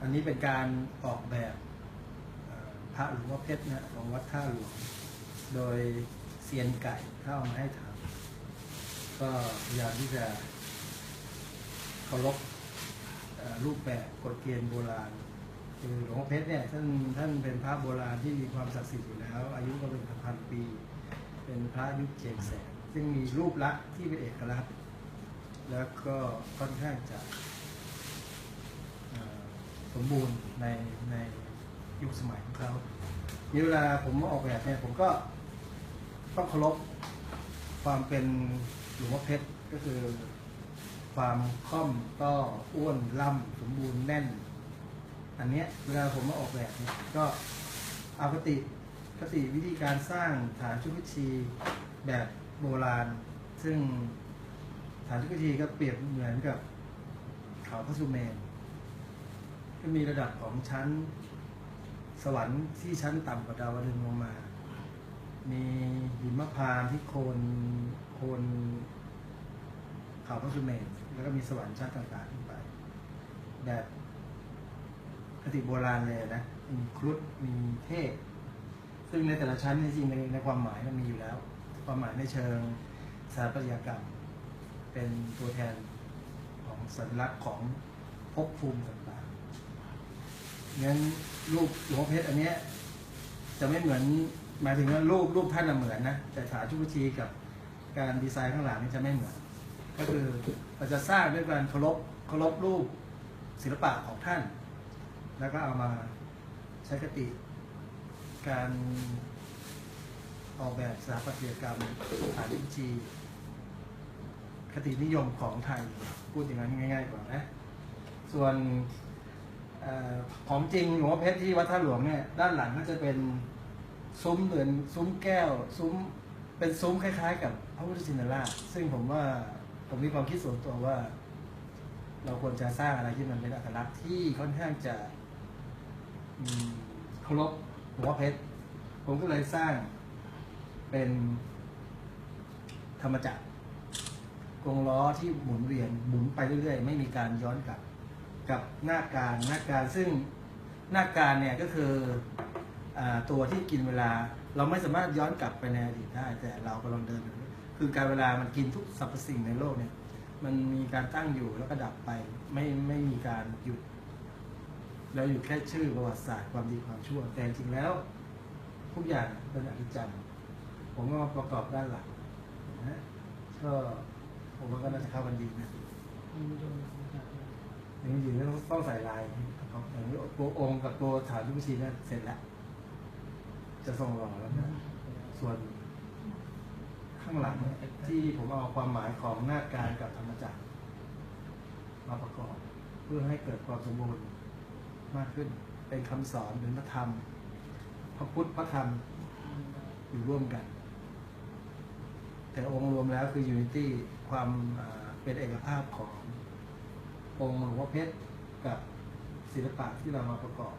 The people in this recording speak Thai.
อันนี้เป็นการออกแบบพระหลวงพ่อเพชรนะของวัดท่าหลวง โดยเซียนไก่เข้ามาให้ทำก็พยายามที่จะเคารพรูปแบบกฎเกณฑ์โบราณคือหลวงพ่อเพชรเนี่ยท่านท่านเป็นพระโบราณที่มีความศักดิ์สิทธิ์อยู่แล้ว อายุก็เป็นพันปี เป็นพระยุคเจนแสนซึ่งมีรูปลักษณ์ที่เป็นเอกลักษณ์ แล้วก็ค่อนข้างจะ สมบูรณ์ในในยุคสมัยของเขามีเวลาผมออกแบบเนี่ยผมก็ต้องเคารพความเป็นหลวงพ่อเพชรก็คือ ความค่อมก็อ้วนล่ำสมบูรณ์แน่น อันเนี้ยเวลาผมมาออกแบบเนี่ยก็เอาคติคติวิธีการสร้างฐานชุกชีแบบโบราณ ซึ่งฐานชุกชีก็เปรียบเหมือนกับเขาพระสุเมน ก็มีระดับของชั้นสวรรค์ที่ชั้นต่ำกว่าดาวดึงส์ลงมา มีหิมพานต์ที่โคนโคนเขาพระสุเมนแล้วก็มีสวรรค์ชั้นต่างๆขึ้นไป แบบคติโบราณเลยนะ มีครุฑมีเทพ ซึ่งในแต่ละชั้นจริงในในความหมายมันมีอยู่แล้ว ความหมายในเชิงสถาปัตยกรรม เป็นตัวแทนของสัญลักษณ์ของภพภูมิต่างๆ งั้นรูปหลวงพ่อเพชรอันเนี้ยจะไม่เหมือนหมายถึงว่ารูปรูปท่านน่ะเหมือนนะแต่ฐานชุกชีกับการดีไซน์ข้างหลังนี่จะไม่เหมือน ก็คือเราจะสร้างด้วยการเคารพเคารพรูปศิลปะของท่าน แล้วก็เอามาใช้คติ การออกแบบสถาปัตยกรรมฐานวิจีคตินิยมของไทย พูดอย่างนั้นง่าย ๆ กว่านะ ส่วน ของจริงหลวงพ่อเพชรที่วัดท่าหลวงเนี่ยด้านหลังก็จะเป็นซุ้มเหมือนซุ้มแก้ว ซุ้มเป็นซุ้มคล้าย ๆ กับพระพุทธชินราชซึ่งผมว่าผมมีความคิดส่วนตัวว่า เราควรจะสร้างอะไรที่มันเป็นอัตลักษณ์ที่ค่อนข้างจะเคารพหลวงพ่อเพชรผมก็เลยสร้างเป็นธรรมจักรกงล้อที่หมุนเวียนหมุนไปเรื่อยๆ ไม่มีการย้อนกลับ กับหน้าการหน้าการซึ่งหน้าการเนี่ยก็คืออตัวที่กินเวลา เราไม่สามารถย้อนกลับไปในอดีตได้ แต่เรากำลังเดิน คือการเวลามันกินทุกสรรพสิ่งในโลกเนี่ย มันมีการตั้งอยู่แล้วก็ดับไป ไม่ไม่มีการหยุดแล้วอยู่แค่ชื่อประวัติศาสตร์ความดีความชั่ว แต่จริงแล้ว ทุกอย่างเป็นอนิจจังผมก็มาประกอบด้านหลังนะก็ผมว่าก็น่าจะเข้ากันดีนะ อย่างนี้อยู่ต้องต้องใส่ลายนะครับอย่างนี้ตัวองค์กับตัวฐานทุกชีเนี่ยเสร็จแล้ว จะส่งหล่อแล้วนะส่วนข้างหลังเนี่ยที่ผมเอาความหมายของหน้าการกับธรรมจักรมาประกอบ เพื่อให้เกิดความสมบูรณ์มากขึ้น เป็นคำสอนเป็นพระธรรม พระพุทธพระธรรมอยู่ร่วมกัน แต่องค์รวมแล้วคือยูนิตี้ความอ่าเป็นเอกภาพของ องค์หลวงพ่อเพชรกับศิลปะที่เรามาประกอบ